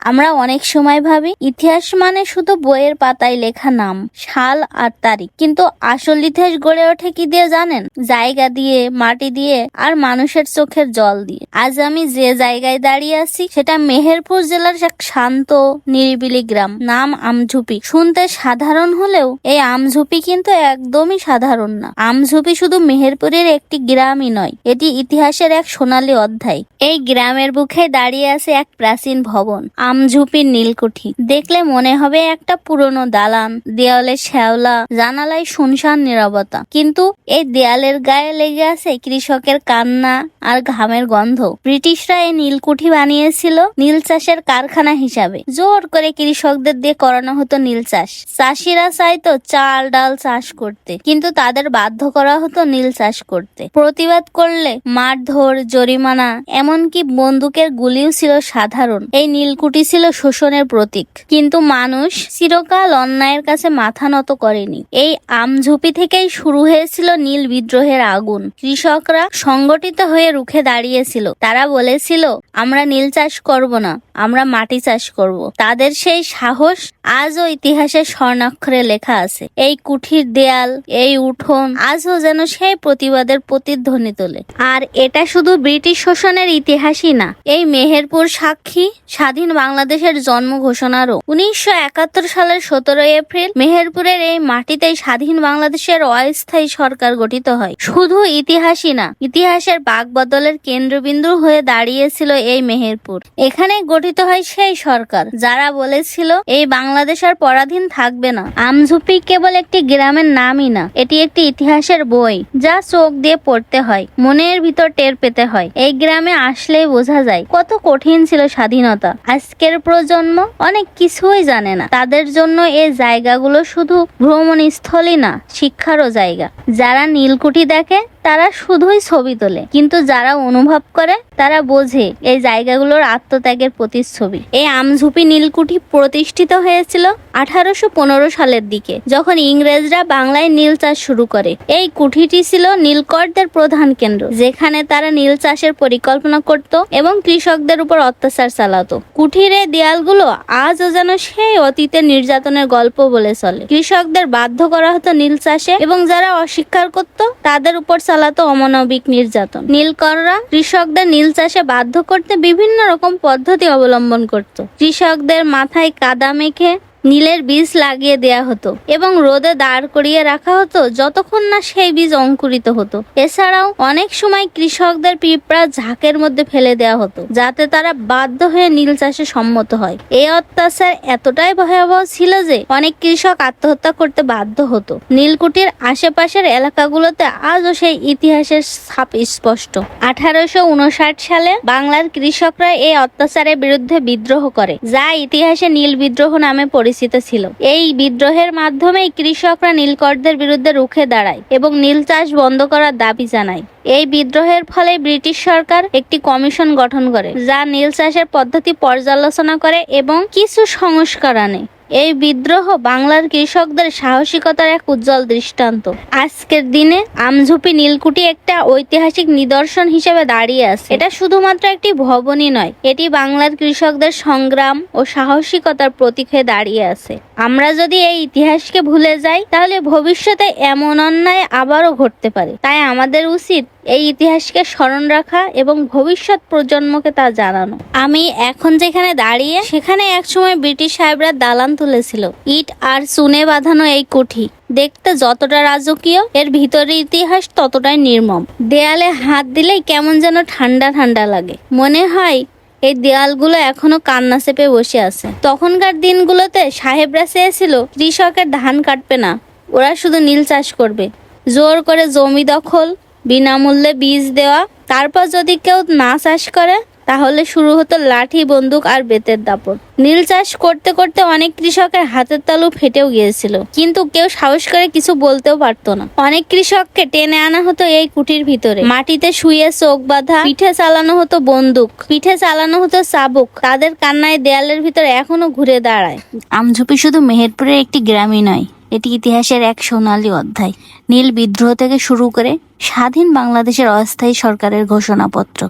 আমরা অনেক সময় ভাবি, ইতিহাস মানে শুধু বইয়ের পাতায় লেখা নাম, সাল আর তারিখ। কিন্তু আসল ইতিহাস গড়ে ওঠে কি দিয়ে জানেন? জায়গা দিয়ে, মাটি দিয়ে আর মানুষের চোখের জল দিয়ে। আজ আমি যে জায়গায় দাঁড়িয়ে আছি, সেটা মেহেরপুর জেলার এক শান্ত, নিরিবিলি গ্রাম। নাম আমঝুপি। শুনতে সাধারণ হলেও এই আমঝুপি কিন্তু একদমই সাধারণ না। আমঝুপি শুধু মেহেরপুরের একটি গ্রামই নয়, এটি ইতিহাসের এক সোনালী অধ্যায়। এই গ্রামের বুকে দাঁড়িয়ে আছে এক প্রাচীন ভবন। আমঝুপির নীলকুঠি। দেখলে মনে হবে একটা পুরনো দালান, দেওয়ালে শ্যাওলা, জানালায় শুনশান নীরবতা। কিন্তু এই দেয়ালের গায়ে লেগে আছে কৃষকের কান্না আর ঘামের গন্ধ। ব্রিটিশরা এই নীলকুঠি বানিয়েছিল নীল চাষের কারখানা হিসাবে। জোর করে কৃষকদের দিয়ে করানো হতো নীল চাষ। চাষিরা চাইতো চাল, ডাল চাষ করতে, কিন্তু তাদের বাধ্য করা হতো নীল চাষ করতে। প্রতিবাদ করলে মারধর, জরিমানা, এমনকি বন্দুকের গুলিও ছিল সাধারণ। এই নীলকুঠি ছিল শোষণের প্রতীক। কিন্তু মানুষ চিরকাল অন্যায়ের কাছে মাথা নত করেনি। এই আমঝুপি থেকেই শুরু হয়েছিল নীল বিদ্রোহের আগুন। কৃষকরা সংগঠিত হয়ে রুখে দাঁড়িয়েছিল। তারা বলেছিল আমরা নীল চাষ করব না, আমরা মাটি চাষ করব। তাদের সেই সাহস আজও ইতিহাসে স্বর্ণাক্ষরে লেখা আছে। এই কুঠির দেয়াল, এই উঠোন আজও যেন সেই প্রতিবাদের প্রতিধ্বনি তোলে। আর এটা শুধু ব্রিটিশ শোষণের ইতিহাসই না, এই মেহেরপুর সাক্ষী স্বাধীন বাংলাদেশের জন্ম ঘোষণারও। উনিশশো একাত্তর সালের সতেরোই এপ্রিল মেহেরপুরের এই মাটিতেই স্বাধীন বাংলাদেশের অস্থায়ী সরকার গঠিত হয়। শুধু ইতিহাসই না, ইতিহাসের বাকবদলের কেন্দ্রবিন্দু হয়ে দাঁড়িয়েছিল এই মেহেরপুর। এখানে গঠিত হয় সেই সরকার, যারা বলেছিল এই বাংলাদেশ আর পরাধীন থাকবে না। আমঝুপি কেবল একটি গ্রামের নামই না, এটি একটি ইতিহাসের বই, যা চোখ দিয়ে পড়তে হয়, মনের ভিতর টের পেতে হয়। এই গ্রামে আসলেই বোঝা যায় কত কঠিন ছিল স্বাধীনতা। আজকের প্রজন্ম অনেক কিছুই জানে না। তাদের জন্য এই জায়গাগুলো শুধু ভ্রমণ স্থলই না, শিক্ষারও জায়গা। যারা নীলকুঠি দেখে তারা শুধুই ছবি তোলে। কিন্তু যারা অনুভব করে, তারা বোঝে এই জায়গাগুলোর আত্মত্যাগের প্রতিচ্ছবি। এই আমঝুপি নীলকুঠি প্রতিষ্ঠিত হয়েছিল আঠারোশো পনেরো সালের দিকে, যখন ইংরেজরা বাংলায় নীল চাষ শুরু করে। এই কুঠিটি ছিল নীলকরদের প্রধান কেন্দ্র, যেখানে তারা নীল চাষের পরিকল্পনা করত এবং কৃষকদের উপর অত্যাচার চালাতো। কুঠির দেয়ালগুলো আজও যেন সেই অতীতের নির্যাতনের গল্প বলে চলে। কৃষকদের বাধ্য করা হতো নীল চাষে এবং যারা অস্বীকার করত, তাদের উপর চালাতো অমানবিক নির্যাতন। নীলকররা কৃষকদের নীল চাষে বাধ্য করতে বিভিন্ন রকম পদ্ধতি অবলম্বন করত। কৃষকদের মাথায় কাদা মেখে নীলের বীজ লাগিয়ে দেয়া হতো এবং রোদে দাঁড় করিয়ে রাখা হতো যতক্ষণ না সেই বীজ অঙ্কুরিত হতো। এছাড়াও অনেক সময় কৃষকদের পিঁপড়া ঝাঁকের মধ্যে ফেলে দেওয়া হতো, যাতে তারা বাধ্য হয়ে নীল চাষে সম্মত হয়। এই অত্যাচার এতটাই ভয়াবহ ছিল যে অনেক কৃষক আত্মহত্যা করতে বাধ্য হতো। নীলকুঠির আশেপাশের এলাকাগুলোতে আজও সেই ইতিহাসের ছাপ স্পষ্ট। আঠারোশো উনষাট সালে বাংলার কৃষকরা এই অত্যাচারের বিরুদ্ধে বিদ্রোহ করে, যা ইতিহাসে নীল বিদ্রোহ নামে পরিচিত ছিল। এই বিদ্রোহের মাধ্যমেই কৃষকরা নীলকরদের বিরুদ্ধে রুখে দাঁড়ায় এবং নীল চাষ বন্ধ করার দাবি জানায়। এই বিদ্রোহের ফলে ব্রিটিশ সরকার একটি কমিশন গঠন করে, যা নীল চাষের পদ্ধতি পর্যালোচনা করে এবং কিছু সংস্কার আনে। এই বিদ্রোহ বাংলার কৃষকদের সাহসিকতার এক উজ্জ্বল দৃষ্টান্ত। আজকের দিনে আমঝুপি নীলকুঠি একটা ঐতিহাসিক নিদর্শন হিসেবে দাঁড়িয়ে আছে। এটা শুধুমাত্র একটি ভবনই নয়, এটি বাংলার কৃষকদের সংগ্রাম ও সাহসিকতার প্রতীক হয়ে দাঁড়িয়ে আছে। আমরা যদি এই ইতিহাসকে ভুলে যাই, তাহলে ভবিষ্যতে এমন অন্যায় আবারও ঘটতে পারে। তাই আমাদের উচিত এই ইতিহাসকে স্মরণ রাখা এবং ভবিষ্যৎ প্রজন্মকে তা জানানো। আমি এখন যেখানে দাঁড়িয়ে, সেখানে একসময় ব্রিটিশ সাহেবরা দালান তুলেছিল। ইট আর চুনে বাঁধানো এই কুঠি দেখতে যতটা রাজকীয়, এর ভিতরে ইতিহাস ততটাই নির্মম। দেয়ালে হাত দিলেই কেমন যেন ঠান্ডা ঠান্ডা লাগে। মনে হয় এই দেয়ালগুলো এখনও কান্না চেপে বসে আছে। তখনকার দিনগুলোতে সাহেবরা চেয়েছিল, কৃষকের ধান কাটবে না, ওরা শুধু নীল চাষ করবে। জোর করে জমি দখল, বিনামূল্যে বীজ দেওয়া, তারপর যদি কেউ না চাষ করে তাহলে শুরু হতো লাঠি, বন্দুক আর বেতের দাপট। নীল চাষ করতে করতে অনেক কৃষকের হাতের তালু ফেটেও গিয়েছিল, কিন্তু কেউ সাহস করে কিছু বলতেও পারতো না। অনেক কৃষককে টেনে আনা হতো এই কুটির ভিতরে। মাটিতে শুয়ে চোখ বাঁধা, পিঠে চালানো হতো বন্দুক, পিঠে চালানো হতো চাবুক। তাদের কান্নায় দেয়ালের ভিতরে এখনও ঘুরে দাঁড়ায়। আমঝুপি শুধু মেহেরপুরের একটি গ্রামই নয়, এটি ইতিহাসের এক সোনালী অধ্যায়। নীল বিদ্রোহ থেকে শুরু করে স্বাধীন বাংলাদেশের অস্থায়ী সরকারের ঘোষণাপত্র।